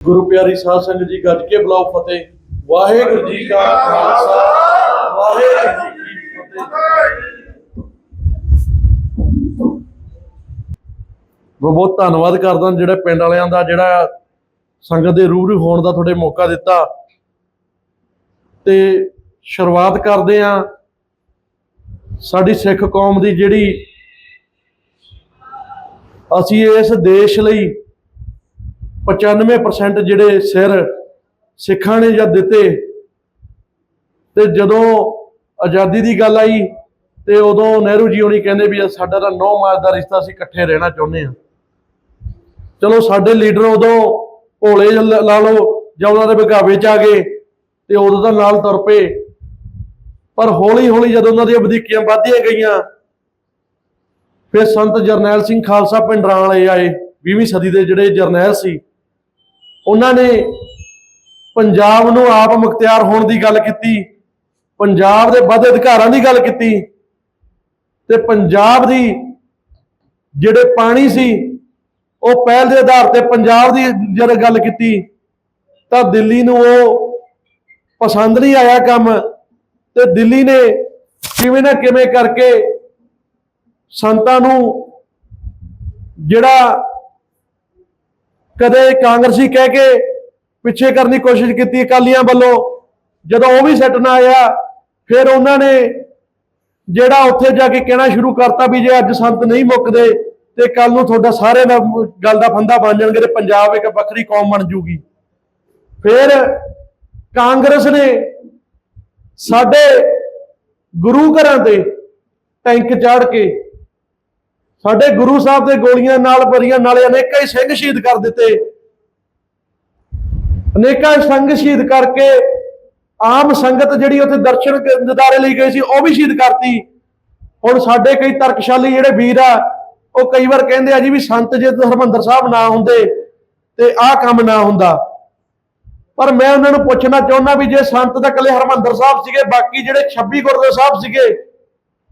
ਗੁਰੂ ਪਿਆਰੀ ਸਾਧ ਸੰਗਤ ਜੀ, ਗੱਜ ਕੇ ਬੁਲਾਓ ਫਤਿਹ। ਵਾਹਿਗੁਰੂ ਜੀ ਕਾ ਖਾਲਸਾ, ਵਾਹਿਗੁਰੂ ਜੀ ਕੀ ਫਤਿਹ। ਬਹੁਤ ਬਹੁਤ ਧੰਨਵਾਦ ਕਰਦਾ ਜਿਹੜੇ ਪਿੰਡ ਵਾਲਿਆਂ ਦਾ, ਜਿਹੜਾ ਸੰਗਤ ਦੇ ਰੂਬਰੂ ਹੋਣ ਦਾ ਤੁਹਾਡੇ ਮੌਕਾ ਦਿੱਤਾ। ਤੇ ਸ਼ੁਰੂਆਤ ਕਰਦੇ ਆ ਸਾਡੀ ਸਿੱਖ ਕੌਮ ਦੀ ਜਿਹੜੀ ਅਸੀਂ ਇਸ ਦੇਸ਼ ਲਈ 95% ਜਿਹੜੇ ਸਿਰ ਸਿੱਖਾਂ ਨੇ ਜਦ ਦਿੱਤੇ ਤੇ ਜਦੋਂ ਆਜ਼ਾਦੀ ਦੀ ਗੱਲ ਆਈ ਤੇ ਉਦੋਂ ਨਹਿਰੂ ਜੀ ਹੋਣੀ ਕਹਿੰਦੇ ਵੀ ਸਾਡਾ ਤਾਂ ਨੌ ਮਾਸ ਦਾ ਰਿਸ਼ਤਾ ਅਸੀਂ ਇਕੱਠੇ ਰਹਿਣਾ ਚਾਹੁੰਦੇ ਆ ਚਲੋ ਸਾਡੇ ਲੀਡਰ ਉਦੋਂ ਭੋਲੇ ਲਾ ਲਓ ਜਾਂ ਉਹਨਾਂ ਦੇ ਬਗਾਵੇ ਚ ਆ ਗਏ ਤੇ ਉਦੋਂ ਤਾਂ ਨਾਲ ਤੁਰ ਪਏ। ਪਰ ਹੌਲੀ ਹੌਲੀ ਜਦੋਂ ਉਹਨਾਂ ਦੀਆਂ ਵਧੀਕੀਆਂ ਵੱਧਦੀਆਂ ਗਈਆਂ, ਫਿਰ ਸੰਤ ਜਰਨੈਲ ਸਿੰਘ ਖਾਲਸਾ ਪਿੰਡਰਾਂ ਵਾਲੇ ਆਏ 20ਵੀਂ ਸਦੀ ਦੇ ਜਿਹੜੇ ਜਰਨੈਲ ਸੀ। ਉਹਨਾਂ ਨੇ ਪੰਜਾਬ ਨੂੰ ਆਪ ਮੁਖਤਿਆਰ ਹੋਣ ਦੀ ਗੱਲ ਕੀਤੀ, ਪੰਜਾਬ ਦੇ ਵੱਧ ਅਧਿਕਾਰਾਂ ਦੀ ਗੱਲ ਕੀਤੀ ਤੇ ਪੰਜਾਬ ਦੀ ਜਿਹੜੇ ਪਾਣੀ ਸੀ, ਉਹ ਪਹਿਲ ਦੇ ਆਧਾਰ ਤੇ ਪੰਜਾਬ ਦੀ ਜਦ ਗੱਲ ਕੀਤੀ ਤਾਂ ਦਿੱਲੀ ਨੂੰ ਉਹ ਪਸੰਦ ਨਹੀਂ ਆਇਆ ਕੰਮ ਤੇ ਦਿੱਲੀ ਨੇ ਕਿਵੇਂ ਨਾ ਕਿਵੇਂ ਕਰਕੇ ਸੰਤਾਂ ਨੂੰ ਜਿਹੜਾ ਕਦੇ ਕਾਂਗਰਸੀ ਕਹਿ ਕੇ ਪਿੱਛੇ ਕਰਨ ਦੀ ਕੋਸ਼ਿਸ਼ ਕੀਤੀ ਅਕਾਲੀਆਂ ਵੱਲੋਂ। ਜਦੋਂ ਉਹ ਵੀ ਸੈੱਟ ਨਾ ਆਇਆ, ਫਿਰ ਉਹਨਾਂ ਨੇ ਜਿਹੜਾ ਉੱਥੇ ਜਾ ਕੇ ਕਹਿਣਾ ਸ਼ੁਰੂ ਕਰਤਾ ਵੀ ਜੇ ਅੱਜ ਸੰਤ ਨਹੀਂ ਮੁੱਕਦੇ, ਤੇ ਕੱਲ ਨੂੰ ਤੁਹਾਡਾ ਸਾਰੇ ਦਾ ਗੱਲ ਦਾ ਫੰਦਾ ਬਣ ਜਾਣਗੇ ਤੇ ਪੰਜਾਬ ਇੱਕ ਵੱਖਰੀ ਕੌਮ ਬਣ ਜੂਗੀ। ਫਿਰ ਕਾਂਗਰਸ ਨੇ ਸਾਡੇ ਗੁਰੂ ਘਰਾਂ ਤੇ ਟੈਂਕ ਚਾੜ ਕੇ ਸਾਡੇ ਗੁਰੂ ਸਾਹਿਬ ਦੇ ਗੋਲੀਆਂ ਨਾਲ ਭਰੀਆਂ ਨਾਲੇ ਅਨੇਕਾਂ ਹੀ ਸਿੰਘ ਸ਼ਹੀਦ ਕਰ ਦਿੱਤੇ। ਅਨੇਕਾਂ ਸੰਗ ਸ਼ਹੀਦ ਕਰਕੇ ਆਮ ਸੰਗਤ ਜਿਹੜੀ ਉੱਥੇ ਦਰਸ਼ਨ ਦਿਦਾਰੇ ਲਈ ਗਈ ਸੀ, ਉਹ ਵੀ ਸ਼ਹੀਦ ਕਰਤੀ। ਹੁਣ ਸਾਡੇ ਕਈ ਤਰਕਸ਼ਾਲੀ ਜਿਹੜੇ ਵੀਰ ਆ, ਉਹ ਕਈ ਵਾਰ ਕਹਿੰਦੇ ਆ ਜੀ ਵੀ ਸੰਤ ਜੇ ਹਰਮੰਦਰ ਸਾਹਿਬ ਨਾ ਹੁੰਦੇ ਤੇ ਆਹ ਕੰਮ ਨਾ ਹੁੰਦਾ। ਪਰ ਮੈਂ ਉਹਨਾਂ ਨੂੰ ਪੁੱਛਣਾ ਚਾਹੁੰਦਾ ਵੀ ਜੇ ਸੰਤ ਤਾਂ ਇਕੱਲੇ ਹਰਮੰਦਰ ਸਾਹਿਬ ਸੀਗੇ, ਬਾਕੀ ਜਿਹੜੇ 26 ਗੁਰਦੁਆਰਾ ਸਾਹਿਬ ਸੀਗੇ,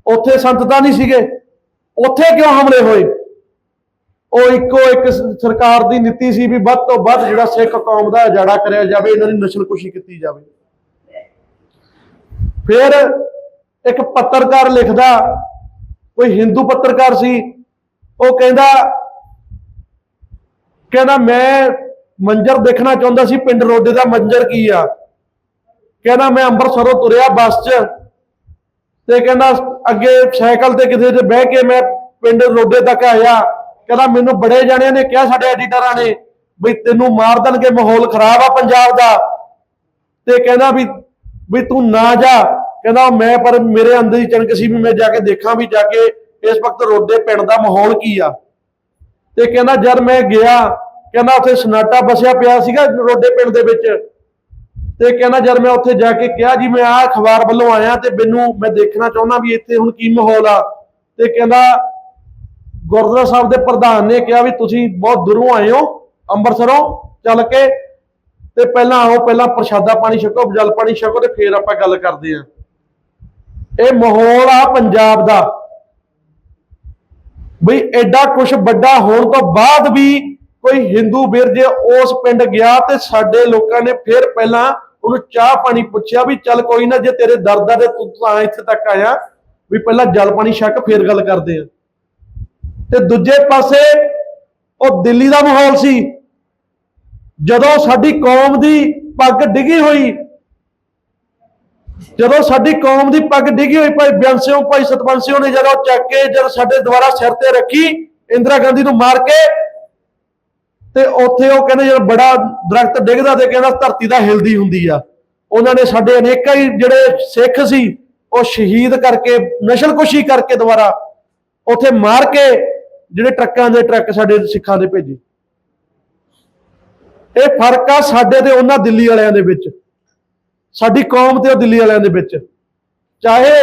ਉੱਥੇ ਸੰਤ ਤਾਂ ਨਹੀਂ ਸੀਗੇ। ਉੱਥੇ ਕਿਉਂ ਹਮਲੇ ਹੋਏ? ਉਹ ਇੱਕੋ ਇੱਕ ਸਰਕਾਰ ਦੀ ਨੀਤੀ ਸੀ ਵੀ ਵੱਧ ਤੋਂ ਵੱਧ ਜਿਹੜਾ ਸਿੱਖ ਕੌਮ ਦਾ ਉਜਾੜਾ ਕਰਿਆ ਜਾਵੇ, ਇਹਨਾਂ ਦੀ ਨਸਲਕੁਸ਼ੀ ਕੀਤੀ ਜਾਵੇ। ਫਿਰ ਇੱਕ ਪੱਤਰਕਾਰ ਲਿਖਦਾ, ਕੋਈ ਹਿੰਦੂ ਪੱਤਰਕਾਰ ਸੀ, ਉਹ ਕਹਿੰਦਾ ਕਹਿੰਦਾ, ਮੈਂ ਮੰਜ਼ਰ ਦੇਖਣਾ ਚਾਹੁੰਦਾ ਸੀ, ਪਿੰਡ ਰੋਡੇ ਦਾ ਮੰਜ਼ਰ ਕੀ ਆ? ਕਹਿੰਦਾ, ਮੈਂ ਅੰਮ੍ਰਿਤਸਰੋਂ ਤੁਰਿਆ ਬੱਸ 'ਚ ਤੇ ਕਹਿੰਦਾ ਅੱਗੇ ਸਾਈਕਲ ਤੇ ਕਿਤੇ ਤੇ ਬਹਿ ਕੇ ਮੈਂ ਪਿੰਡ ਰੋਡੇ ਤੱਕ ਆਇਆ। ਕਹਿੰਦਾ ਮੈਨੂੰ ਬੜੇ ਜਣਿਆਂ ਨੇ ਕਿਹਾ ਸਾਡੇ ਐਡੀਟਰਾਂ ਨੇ ਵੀ ਤੈਨੂੰ ਮਾਰ ਦੇਣਗੇ, ਮਾਹੌਲ ਖਰਾਬ ਆ ਪੰਜਾਬ ਦਾ। ਤੇ ਕਹਿੰਦਾ ਵੀ ਵੀ ਤੂੰ ਨਾ ਜਾ। ਕਹਿੰਦਾ ਮੈਂ ਪਰ ਮੇਰੇ ਅੰਦਰ ਹੀ ਚਣਕ ਸੀ ਵੀ ਮੈਂ ਜਾ ਕੇ ਦੇਖਾਂ ਵੀ ਜਾ ਕੇ ਇਸ ਵਕਤ ਰੋਡੇ ਪਿੰਡ ਦਾ ਮਾਹੌਲ ਕੀ ਆ। ਤੇ ਕਹਿੰਦਾ ਜਦ ਮੈਂ ਗਿਆ, ਕਹਿੰਦਾ ਉੱਥੇ ਸਨਾਟਾ ਬਸਿਆ ਪਿਆ ਸੀਗਾ ਰੋਡੇ ਪਿੰਡ ਦੇ ਵਿੱਚ। ਤੇ ਕਹਿੰਦਾ ਜਦ ਮੈਂ ਉੱਥੇ ਜਾ ਕੇ ਕਿਹਾ ਜੀ, ਮੈਂ ਆਹ ਅਖਬਾਰ ਵੱਲੋਂ ਆਇਆ ਤੇ ਮੈਨੂੰ, ਮੈਂ ਦੇਖਣਾ ਚਾਹੁੰਦਾ ਵੀ ਇੱਥੇ ਹੁਣ ਕੀ ਮਾਹੌਲ ਆ। ਤੇ ਕਹਿੰਦਾ, ਗੁਰਦੁਆਰਾ ਸਾਹਿਬ ਦੇ ਪ੍ਰਧਾਨ ਨੇ ਕਿਹਾ ਵੀ ਤੁਸੀਂ ਬਹੁਤ ਦੂਰੋਂ ਆਏ ਹੋ, ਅੰਮ੍ਰਿਤਸਰੋਂ ਚੱਲ ਕੇ, ਤੇ ਪਹਿਲਾਂ ਆਓ, ਪਹਿਲਾਂ ਪ੍ਰਸ਼ਾਦਾ ਪਾਣੀ ਛਕੋ, ਜਲ ਪਾਣੀ ਛਕੋ ਤੇ ਫੇਰ ਆਪਾਂ ਗੱਲ ਕਰਦੇ ਆਂ ਇਹ ਮਾਹੌਲ ਆ ਪੰਜਾਬ ਦਾ। ਬਈ ਐਡਾ ਕੁਝ ਵੱਡਾ ਹੋਣ ਤੋਂ ਬਾਅਦ ਵੀ ਕੋਈ ਹਿੰਦੂ ਵੀਰ ਜੇ ਉਸ ਪਿੰਡ ਗਿਆ ਤੇ ਸਾਡੇ ਲੋਕਾਂ ਨੇ ਫਿਰ ਪਹਿਲਾਂ ਉਹਨੂੰ ਚਾਹ ਪਾਣੀ ਪੁੱਛਿਆ ਵੀ ਚੱਲ ਕੋਈ ਨਾ ਜੇ ਤੇਰੇ ਦਰਦ ਆ ਤੇ ਤੂੰ ਤਾਂ ਇੱਥੇ ਤੱਕ ਆਇਆ ਵੀ ਪਹਿਲਾਂ ਜਲ ਪਾਣੀ ਛਕ ਫੇਰ ਗੱਲ ਕਰਦੇ ਆ। ਤੇ ਦੂਜੇ ਪਾਸੇ ਉਹ ਦਿੱਲੀ ਦਾ ਮਾਹੌਲ ਸੀ। ਜਦੋਂ ਸਾਡੀ ਕੌਮ ਦੀ ਪੱਗ ਡਿੱਗੀ ਹੋਈ, ਜਦੋਂ ਸਾਡੀ ਕੌਮ ਦੀ ਪੱਗ ਡਿੱਗੀ ਹੋਈ, ਭਾਈ ਬਿਆੰਸਿਓ ਭਾਈ ਸਤਵੰਸਿਓ ਨੇ ਜਦੋਂ ਚੱਕ ਕੇ ਜਦ ਸਾਡੇ ਦੁਆਰਾ ਸਿਰ ਤੇ ਰੱਖੀ, ਇੰਦਰਾ ਗਾਂਧੀ ਨੂੰ ਮਾਰ ਕੇ ਤੇ ਉੱਥੇ ਉਹ ਕਹਿੰਦੇ ਜਦ ਬੜਾ ਦਰਖਤ ਡਿੱਗਦਾ ਤੇ ਕਹਿੰਦਾ ਧਰਤੀ ਦਾ ਹਿਲਦੀ ਹੁੰਦੀ ਆ। ਉਹਨਾਂ ਨੇ ਸਾਡੇ ਅਨੇਕਾਂ ਹੀ ਜਿਹੜੇ ਸਿੱਖ ਸੀ, ਉਹ ਸ਼ਹੀਦ ਕਰਕੇ, ਨਸ਼ਲਕੁਸ਼ੀ ਕਰਕੇ ਦੁਬਾਰਾ ਉੱਥੇ ਮਾਰ ਕੇ ਜਿਹੜੇ ਟਰੱਕਾਂ ਦੇ ਟਰੱਕ ਸਾਡੇ ਸਿੱਖਾਂ ਦੇ ਭੇਜੇ। ਇਹ ਫ਼ਰਕ ਆ ਸਾਡੇ ਤੇ ਉਹਨਾਂ ਦਿੱਲੀ ਵਾਲਿਆਂ ਦੇ ਵਿੱਚ। ਸਾਡੀ ਕੌਮ ਤੇ ਉਹ ਦਿੱਲੀ ਵਾਲਿਆਂ ਦੇ ਵਿੱਚ। ਚਾਹੇ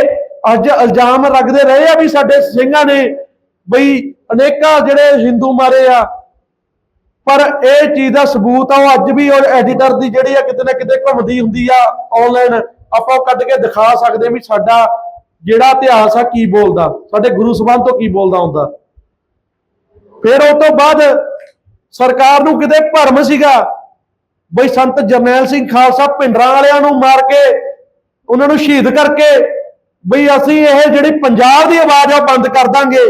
ਅੱਜ ਇਲਜ਼ਾਮ ਲੱਗਦੇ ਰਹੇ ਆ ਵੀ ਸਾਡੇ ਸਿੰਘਾਂ ਨੇ ਬਈ ਅਨੇਕਾਂ ਜਿਹੜੇ ਹਿੰਦੂ ਮਾਰੇ ਆ ਪਰ ਇਹ ਚੀਜ਼ ਦਾ ਸਬੂਤ ਆ, ਉਹ ਅੱਜ ਵੀ ਉਹ ਐਡੀਟਰ ਦੀ ਜਿਹੜੀ ਆ ਕਿਤੇ ਨਾ ਕਿਤੇ ਘੁੰਮਦੀ ਹੁੰਦੀ ਆ ਆਨਲਾਈਨ ਆਪਾਂ ਉਹ ਕੱਢ ਕੇ ਦਿਖਾ ਸਕਦੇ ਵੀ ਸਾਡਾ ਜਿਹੜਾ ਇਤਿਹਾਸ ਆ ਕੀ ਬੋਲਦਾ, ਸਾਡੇ ਗੁਰੂ ਸਭਾਨ ਤੋਂ ਕੀ ਬੋਲਦਾ ਹੁੰਦਾ। ਫਿਰ ਉਸ ਤੋਂ ਬਾਅਦ ਸਰਕਾਰ ਨੂੰ ਕਿਤੇ ਭਰਮ ਸੀਗਾ, ਬਈ ਸੰਤ ਜਰਨੈਲ ਸਿੰਘ ਖਾਲਸਾ ਪਿੰਡਰਾਂ ਵਾਲਿਆਂ ਨੂੰ ਮਾਰ ਕੇ, ਉਹਨਾਂ ਨੂੰ ਸ਼ਹੀਦ ਕਰਕੇ, ਬਈ ਅਸੀਂ ਇਹ ਜਿਹੜੀ ਪੰਜਾਬ ਦੀ ਆਵਾਜ਼ ਆ ਬੰਦ ਕਰ ਦਾਂਗੇ।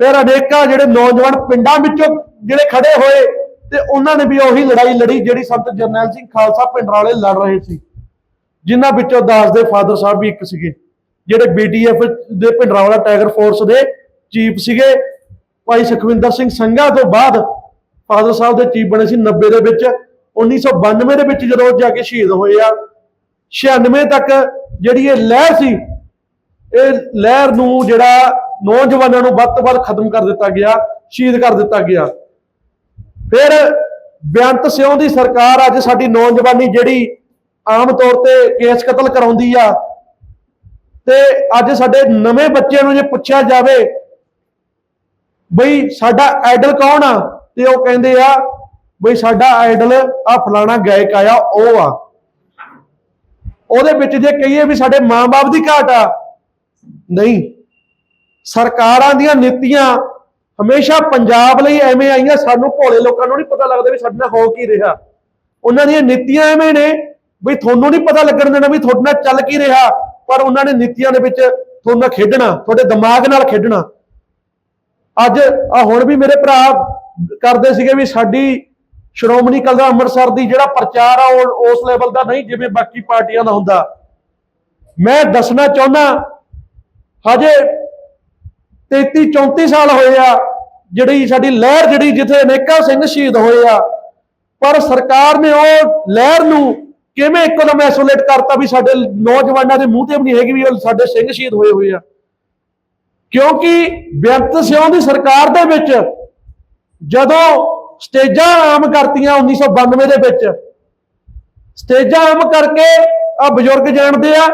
ਫਿਰ ਅਨੇਕਾਂ ਜਿਹੜੇ ਨੌਜਵਾਨ ਪਿੰਡਾਂ ਵਿੱਚੋਂ ਜਿਹੜੇ ਖੜੇ ਹੋਏ ਤੇ ਉਹਨਾਂ ਨੇ ਵੀ ਉਹੀ ਲੜਾਈ ਲੜੀ ਜਿਹੜੀ ਸੰਤ ਜਰਨੈਲ ਸਿੰਘ ਖਾਲਸਾ ਪਿੰਡਰਾਂ ਵਾਲੇ ਲੜ ਰਹੇ ਸੀ। ਜਿਨ੍ਹਾਂ ਵਿੱਚੋਂ ਦਾਸ ਦੇ ਫਾਦਰ ਸਾਹਿਬ ਵੀ ਇੱਕ ਸੀਗੇ, ਜਿਹੜੇ ਬੀਟੀਐਫ ਦੇ ਭਿੰਡਰਾਂਵਾਲਾ ਟਾਈਗਰ ਫੋਰਸ ਦੇ ਚੀਫ ਸੀਗੇ। ਭਾਈ ਸੁਖਵਿੰਦਰ ਸਿੰਘ ਸੰਘਾ ਤੋਂ ਬਾਅਦ ਫਾਦਰ ਸਾਹਿਬ ਦੇ ਚੀਫ ਬਣੇ ਸੀ 90 ਦੇ ਵਿੱਚ। 1992 ਦੇ ਵਿੱਚ ਜਦੋਂ ਉਹ ਜਾ ਕੇ ਸ਼ਹੀਦ ਹੋਏ ਆ। 96 ਤੱਕ ਜਿਹੜੀ ਇਹ ਲਹਿਰ ਸੀ, ਇਹ ਲਹਿਰ ਨੂੰ ਜਿਹੜਾ ਨੌਜਵਾਨਾਂ ਨੂੰ ਵੱਧ ਤੋਂ ਵੱਧ ਖਤਮ ਕਰ ਦਿੱਤਾ ਗਿਆ, ਸ਼ਹੀਦ ਕਰ ਦਿੱਤਾ ਗਿਆ। ਫਿਰ ਬੇਅੰਤ ਸਿਉਂ ਦੀ ਸਰਕਾਰ ਅੱਜ ਸਾਡੀ ਨੌਜਵਾਨੀ ਜਿਹੜੀ ਆਮ ਤੌਰ ਤੇ ਕੇਸ ਕਤਲ ਕਰਾਉਂਦੀ ਆ, ਤੇ ਅੱਜ ਸਾਡੇ ਨਵੇਂ ਬੱਚਿਆਂ ਨੂੰ ਜੇ ਪੁੱਛਿਆ ਜਾਵੇ, ਬਈ ਸਾਡਾ ਆਈਡਲ ਕੌਣ ਆ? ਤੇ ਉਹ ਕਹਿੰਦੇ ਆ, ਬਈ ਸਾਡਾ ਆਈਡਲ ਆ ਫਲਾਣਾ ਗਾਇਕ ਆਇਆ, ਉਹ ਆ। ਉਹਦੇ ਵਿੱਚ ਜੇ ਕਹੀਏ ਵੀ ਸਾਡੇ ਮਾਂ-ਬਾਪ ਦੀ ਘਾਟ ਆ, ਨਹੀਂ। ਸਰਕਾਰਾਂ ਦੀਆਂ ਨੀਤੀਆਂ ਹਮੇਸ਼ਾ ਪੰਜਾਬ ਲਈ ਐਵੇਂ ਆਈਆਂ, ਸਾਨੂੰ ਭੋਲੇ ਲੋਕਾਂ ਨੂੰ ਨਹੀਂ ਪਤਾ ਲੱਗਦਾ ਵੀ ਸਾਡੇ ਨਾਲ ਹੋ ਕੀ ਰਿਹਾ। ਉਹਨਾਂ ਦੀਆਂ ਨੀਤੀਆਂ ਐਵੇਂ ਨੇ ਵੀ ਤੁਹਾਨੂੰ ਨਹੀਂ ਪਤਾ ਲੱਗਣ ਦੇਣਾ ਵੀ ਤੁਹਾਡੇ ਨਾਲ ਚੱਲ ਕੀ ਰਿਹਾ, ਪਰ ਉਹਨਾਂ ਨੇ ਨੀਤੀਆਂ ਦੇ ਵਿੱਚ ਤੁਹਾਨੂੰ ਨਾਲ ਖੇਡਣਾ, ਤੁਹਾਡੇ ਦਿਮਾਗ ਨਾਲ ਖੇਡਣਾ। ਅੱਜ ਆ ਹੁਣ ਵੀ ਮੇਰੇ ਭਰਾ ਕਰਦੇ ਸੀਗੇ ਵੀ ਸਾਡੀ ਸ਼੍ਰੋਮਣੀ ਕਲਦਾ ਅੰਮ੍ਰਿਤਸਰ ਦੀ ਜਿਹੜਾ ਪ੍ਰਚਾਰ ਆ, ਉਹ ਉਸ ਲੈਵਲ ਦਾ ਨਹੀਂ, ਜਿਵੇਂ ਬਾਕੀ ਪਾਰਟੀਆਂ ਦਾ ਹੁੰਦਾ। ਮੈਂ ਦੱਸਣਾ ਚਾਹੁੰਦਾ, ਹਜੇ 33 34 ਸਾਲ ਹੋਏ ਆ, ਜਿਹੜੀ ਸਾਡੀ ਲਹਿਰ ਜਿਹੜੀ ਜਿੱਥੇ ਅਨੇਕਾਂ ਸਿੰਘ ਸ਼ਹੀਦ ਹੋਏ ਆ, ਪਰ ਸਰਕਾਰ ਨੇ ਉਹ ਲਹਿਰ ਨੂੰ ਕਿਵੇਂ ਇੱਕਦਮ ਐਸੋਲੇਟ ਕਰਤਾ ਵੀ ਸਾਡੇ ਨੌਜਵਾਨਾਂ ਦੇ ਮੂੰਹ ਤੇ ਵੀ ਨਹੀਂ ਹੈਗੀ ਵੀ ਉਹ ਸਾਡੇ ਸਿੰਘ ਸ਼ਹੀਦ ਹੋਏ ਹੋਏ ਆ। ਕਿਉਂਕਿ ਬੇਅੰਤ ਸਿਉਂ ਦੀ ਸਰਕਾਰ ਦੇ ਵਿੱਚ ਜਦੋਂ ਸਟੇਜਾਂ ਆਮ ਕਰਤੀਆਂ 1992 ਦੇ ਵਿੱਚ, ਸਟੇਜਾਂ ਆਮ ਕਰਕੇ ਆ ਬਜ਼ੁਰਗ ਜਾਣਦੇ ਆ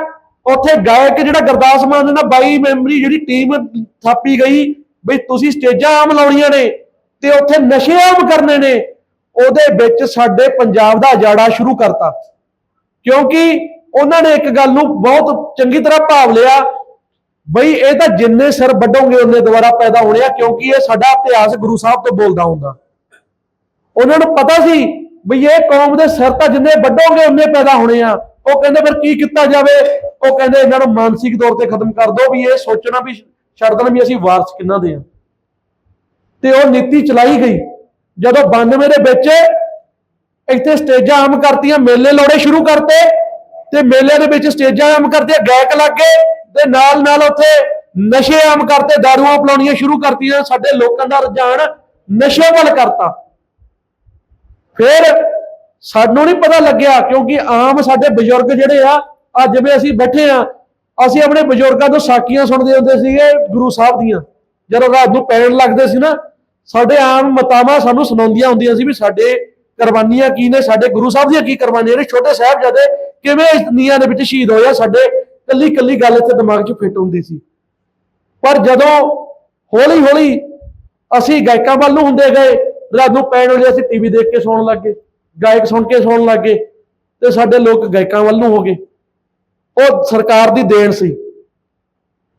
ਉੱਥੇ ਗਾਇਕ ਜਿਹੜਾ ਗੁਰਦਾਸ ਮਾਨ ਨਾ 22 ਮੈਂਬਰੀ ਜਿਹੜੀ ਟੀਮ ਥਾਪੀ ਗਈ, ਬਈ ਤੁਸੀਂ ਸਟੇਜਾਂ ਆਮ ਲਾਉਣੀਆਂ ਨੇ ਤੇ ਉੱਥੇ ਨਸ਼ੇ ਆਮ ਕਰਨੇ ਨੇ, ਉਹਦੇ ਵਿੱਚ ਸਾਡੇ ਪੰਜਾਬ ਦਾ ਅਜਾੜਾ ਸ਼ੁਰੂ ਕਰਤਾ। ਕਿਉਂਕਿ ਉਹਨਾਂ ਨੇ ਇੱਕ ਗੱਲ ਨੂੰ ਬਹੁਤ ਚੰਗੀ ਤਰ੍ਹਾਂ ਭਾਵ ਲਿਆ, ਬਈ ਇਹ ਤਾਂ ਜਿੰਨੇ ਸਿਰ ਵੱਡੋਗੇ ਉਹਨੇ ਦੁਬਾਰਾ ਪੈਦਾ ਹੋਣੇ ਆ, ਕਿਉਂਕਿ ਇਹ ਸਾਡਾ ਇਤਿਹਾਸ ਗੁਰੂ ਸਾਹਿਬ ਤੋਂ ਬੋਲਦਾ ਹੁੰਦਾ। ਉਹਨਾਂ ਨੂੰ ਪਤਾ ਸੀ ਬਈ ਇਹ ਕੌਮ ਦੇ ਸਿਰ ਤਾਂ ਜਿੰਨੇ ਵੱਡੋਗੇ ਉਹਨੇ ਪੈਦਾ ਹੋਣੇ ਆ। ਉਹ ਕਹਿੰਦੇ ਫਿਰ ਕੀ ਕੀਤਾ ਜਾਵੇ? ਉਹ ਕਹਿੰਦੇ ਇਹਨਾਂ ਨੂੰ ਮਾਨਸਿਕ ਤੌਰ ਤੇ ਖਤਮ ਕਰ ਦਿਓ ਵੀ ਇਹ ਸੋਚਣਾ ਵੀ ਛੱਡ ਦੇਣ ਵੀ ਅਸੀਂ ਵਾਰਸ ਕਿੰਨਾ ਦੇ ਆ। ਤੇ ਉਹ ਨੀਤੀ ਚਲਾਈ ਗਈ। ਜਦੋਂ 92 ਦੇ ਵਿੱਚ ਇੱਥੇ ਸਟੇਜਾਂ ਆਮ ਕਰਤੀਆਂ, ਮੇਲੇ ਲਾਉਣੇ ਸ਼ੁਰੂ ਕਰਤੇ ਤੇ ਮੇਲੇ ਦੇ ਵਿੱਚ ਸਟੇਜਾਂ ਆਮ ਕਰਦੇ ਗਾਇਕ ਲੱਗੇ ਤੇ ਨਾਲ ਨਾਲ ਉੱਥੇ ਨਸ਼ੇ ਆਮ ਕਰਤੇ, ਦਾਰੂਆਂ ਪਲਾਉਣੀਆਂ ਸ਼ੁਰੂ ਕਰਤੀਆਂ, ਸਾਡੇ ਲੋਕਾਂ ਦਾ ਰੁਝਾਨ ਨਸ਼ੇ ਵੱਲ ਕਰਤਾ। ਫਿਰ ਸਾਨੂੰ ਨਹੀਂ ਪਤਾ ਲੱਗਿਆ ਕਿਉਂਕਿ ਆਮ ਸਾਡੇ ਬਜ਼ੁਰਗ ਜਿਹੜੇ ਆ, ਅੱਜ ਜਿਵੇਂ ਅਸੀਂ ਬੈਠੇ ਆ, ਅਸੀਂ ਆਪਣੇ ਬਜ਼ੁਰਗਾਂ ਤੋਂ ਸਾਖੀਆਂ ਸੁਣਦੇ ਹੁੰਦੇ ਸੀਗੇ ਗੁਰੂ ਸਾਹਿਬ ਦੀਆਂ। ਜਦੋਂ ਰਾਤ ਨੂੰ ਪੈਣ ਲੱਗਦੇ ਸੀ ਨਾ, ਸਾਡੇ ਆਮ ਮਤਾਵਾਂ ਸਾਨੂੰ ਸੁਣਾਉਂਦੀਆਂ ਹੁੰਦੀਆਂ ਸੀ ਵੀ ਸਾਡੇ ਕੁਰਬਾਨੀਆਂ ਕੀ ਨੇ, ਸਾਡੇ ਗੁਰੂ ਸਾਹਿਬ ਦੀਆਂ ਕੀ ਕੁਰਬਾਨੀਆਂ ਨੇ, ਛੋਟੇ ਸਾਹਿਬਜ਼ਾਦੇ ਕਿਵੇਂ ਇਸ ਦੁਨੀਆ ਦੇ ਵਿੱਚ ਸ਼ਹੀਦ ਹੋਏ ਆ, ਸਾਡੇ ਕੱਲੀ ਕੱਲੀ ਗੱਲ ਇੱਥੇ ਦਿਮਾਗ 'ਚ ਫਿੱਟ ਹੁੰਦੀ ਸੀ। ਪਰ ਜਦੋਂ ਹੌਲੀ ਹੌਲੀ ਅਸੀਂ ਗਾਇਕਾਂ ਵੱਲ ਨੂੰ ਹੁੰਦੇ ਗਏ, ਰਾਤ ਨੂੰ ਪੈਣ ਵੇਲੇ ਅਸੀਂ ਟੀਵੀ ਦੇਖ ਕੇ ਸੌਣ ਲੱਗ ਗਏ। ਗਾਇਕ ਸੁਣ ਕੇ ਸੌਣ ਲੱਗ ਗਏ ਤੇ ਸਾਡੇ ਲੋਕ ਗਾਇਕਾਂ ਵੱਲ ਨੂੰ ਹੋ ਗਏ। ਉਹ ਸਰਕਾਰ ਦੀ ਦੇਣ ਸੀ।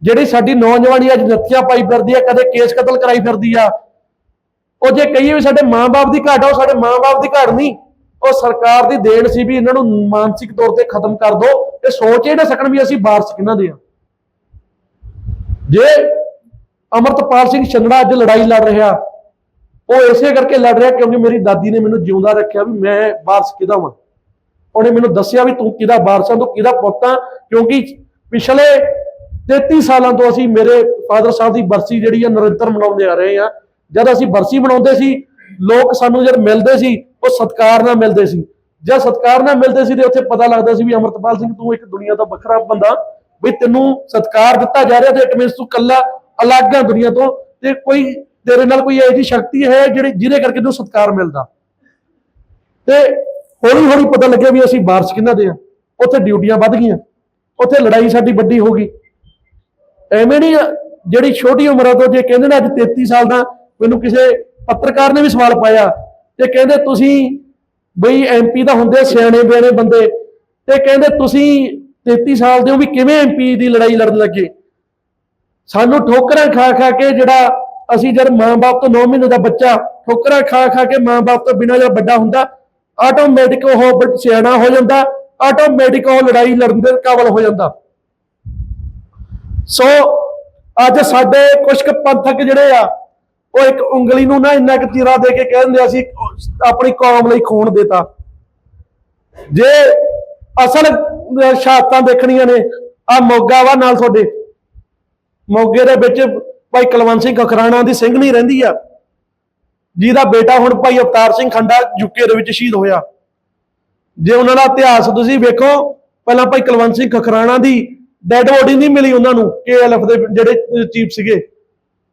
ਜਿਹੜੀ ਸਾਡੀ ਨੌਜਵਾਨੀ ਅੱਜ ਨੱਥੀਆਂ ਪਾਈ ਫਿਰਦੀ ਆ, ਕਦੇ ਕੇਸ ਕਤਲ ਕਰਾਈ ਫਿਰਦੀ ਆ, ਉਹ ਜੇ ਕਹੀਏ ਵੀ ਸਾਡੇ ਮਾਂ-ਬਾਪ ਦੀ ਘਾਟ ਆ, ਉਹ ਸਾਡੇ ਮਾਂ-ਬਾਪ ਦੀ ਘਾਟ ਨਹੀਂ। ਉਹ ਸਰਕਾਰ ਦੀ ਦੇਣ ਸੀ ਵੀ ਇਹਨਾਂ ਨੂੰ ਮਾਨਸਿਕ ਤੌਰ ਤੇ ਖਤਮ ਕਰ ਦਿਓ ਤੇ ਸੋਚ ਇਹ ਨਾ ਸਕਣ ਵੀ ਅਸੀਂ ਵਾਰਸ ਕਿਹਨਾਂ ਦੇ ਆ। ਜੇ ਅਮਰਤਪਾਲ ਸਿੰਘ ਛੰਗੜਾ ਅੱਜ ਲੜਾਈ ਲੜ ਰਿਹਾ ਉਹ ਇਸੇ ਕਰਕੇ ਲੜ ਰਿਹਾ ਕਿਉਂਕਿ ਮੇਰੀ ਦਾਦੀ ਨੇ ਮੈਨੂੰ ਜਿਉਂਦਾ ਰੱਖਿਆ ਵੀ ਮੈਂ ਵਾਰਸ ਕਿਹਦਾ ਵਾਂ? ਉਹਨੇ ਮੈਨੂੰ ਦੱਸਿਆ ਵੀ ਤੂੰ ਕਿਹਦਾ ਵਾਰਸ ਆ, ਤੂੰ ਕਿਹਦਾ ਪੁੱਤ ਆ? ਕਿਉਂਕਿ ਪਿਛਲੇ 33 ਸਾਲਾਂ ਤੋਂ ਅਸੀਂ ਮੇਰੇ ਫਾਦਰ ਸਾਹਿਬ ਦੀ ਬਰਸੀ ਜਿਹੜੀ ਆ ਨਿਰੰਤਰ ਮਨਾਉਂਦੇ ਆ ਰਹੇ ਆ। ਜਦ ਅਸੀਂ ਬਰਸੀ ਮਨਾਉਂਦੇ ਸੀ, ਲੋਕ ਸਾਨੂੰ ਜਦ ਮਿਲਦੇ ਸੀ, ਉਹ ਸਤਕਾਰ ਨਾਲ ਮਿਲਦੇ ਸੀ। ਜਦ ਸਤਕਾਰ ਨਾਲ ਮਿਲਦੇ ਸੀ ਤੇ ਉੱਥੇ ਪਤਾ ਲੱਗਦਾ ਸੀ ਵੀ ਅਮਰਤਪਾਲ ਸਿੰਘ ਤੂੰ ਇੱਕ ਦੁਨੀਆ ਦਾ ਵੱਖਰਾ ਬੰਦਾ, ਵੀ ਤੈਨੂੰ ਸਤਕਾਰ ਦਿੱਤਾ ਜਾ ਰਿਹਾ ਤੇ ਇਟ ਮੀਨਸ ਤੂੰ ਕੱਲਾ ਅਲੱਗ ਆ ਦੁਨੀਆ ਤੋਂ ਤੇ ਕੋਈ ਤੇਰੇ ਨਾਲ ਕੋਈ ਇਹੋ ਜਿਹੀ ਸ਼ਕਤੀ ਹੈ ਜਿਹੜੀ ਜਿਹਦੇ ਕਰਕੇ ਤੈਨੂੰ ਸਤਕਾਰ ਮਿਲਦਾ। ਤੇ ਹੌਲੀ ਹੌਲੀ ਪਤਾ ਲੱਗਿਆ ਵੀ ਅਸੀਂ ਵਾਰਸ ਕਿਹਨਾਂ ਦੇ ਆ? ਉੱਥੇ ਡਿਊਟੀਆਂ ਵੱਧ ਗਈਆਂ। ਉੱਥੇ ਲੜਾਈ ਸਾਡੀ ਵੱਡੀ ਹੋ ਗਈ। ਐਵੇਂ ਨਹੀਂ ਜਿਹੜੀ ਛੋਟੀ ਉਮਰਾਂ ਤੋਂ ਜੇ ਕਹਿੰਦੇ ਨੇ ਅੱਜ 33 ਸਾਲ ਦਾ, ਮੈਨੂੰ ਕਿਸੇ ਪੱਤਰਕਾਰ ਨੇ ਵੀ ਸਵਾਲ ਪਾਇਆ ਤੇ ਕਹਿੰਦੇ ਤੁਸੀਂ ਬਈ ਐਮਪੀ ਦਾ ਹੁੰਦੇ ਸਿਆਣੇ ਬਿਆਣੇ ਬੰਦੇ ਤੇ ਕਹਿੰਦੇ ਤੁਸੀਂ 33 ਸਾਲ ਦੇ ਹੋ ਵੀ ਕਿਵੇਂ ਐਮਪੀ ਦੀ ਲੜਾਈ ਲੜਨ ਲੱਗੇ? ਸਾਨੂੰ ਠੋਕਰਾਂ ਖਾ ਖਾ ਕੇ ਜਿਹੜਾ ਅਸੀਂ ਜਦ ਮਾਂ-ਬਾਪ ਤੋਂ 9 ਮਹੀਨੇ ਦਾ ਬੱਚਾ ਠੋਕਰਾਂ ਖਾ ਖਾ ਕੇ ਮਾਂ-ਬਾਪ ਤੋਂ ਬਿਨਾਂ ਜਦ ਵੱਡਾ ਹੁੰਦਾ ਆਟੋਮੈਟਿਕ ਉਹ ਸਿਆਣਾ ਹੋ ਜਾਂਦਾ ਆਟੋਮੈਟਿਕ ਉਹ ਲੜਾਈ ਲੜਨ ਦੇ ਕਾਬਲ ਹੋ ਜਾਂਦਾ। ਸੋ ਅੱਜ ਸਾਡੇ ਕੁਝ ਕੁ ਪੰਥਕ ਜਿਹੜੇ ਆ, ਉਹ ਇੱਕ ਉਂਗਲੀ ਨੂੰ ਨਾ ਇੰਨਾ ਕੁ ਤੀਰਾ ਦੇ ਕੇ ਕਹਿ ਦਿੰਦੇ ਅਸੀਂ ਆਪਣੀ ਕੌਮ ਲਈ ਖੂਨ ਦੇਤਾ। ਜੇ ਅਸਲ ਸ਼ਹਾਦਤਾਂ ਦੇਖਣੀਆਂ ਨੇ ਆ ਮੋਗਾ ਵਾ ਨਾਲ ਤੁਹਾਡੇ। ਮੋਗੇ ਦੇ ਵਿੱਚ ਭਾਈ ਕੁਲਵੰਤ ਸਿੰਘ ਖਖਰਾਣਾ ਦੀ ਸਿੰਘ ਸਿੰਘਣੀ ਰਹਿੰਦੀ ਆ। ਜਿਹਦਾ ਬੇਟਾ ਹੁਣ ਭਾਈ ਅਵਤਾਰ ਸਿੰਘ ਖੰਡਾ ਯੂਕੇ ਦੇ ਵਿੱਚ ਸ਼ਹੀਦ ਹੋਇਆ। ਜੇ ਉਹਨਾਂ ਦਾ ਇਤਿਹਾਸ ਤੁਸੀਂ ਵੇਖੋ, ਪਹਿਲਾਂ ਭਾਈ ਕੁਲਵੰਤ ਸਿੰਘ ਖਖਰਾਣਾ ਦੀ ਡੈੱਡ ਬੋਡੀ ਨਹੀਂ ਮਿਲੀ ਉਹਨਾਂ ਨੂੰ ਕੇਐਲਐਫ ਦੇ ਜਿਹੜੇ ਚੀਫ ਸੀਗੇ।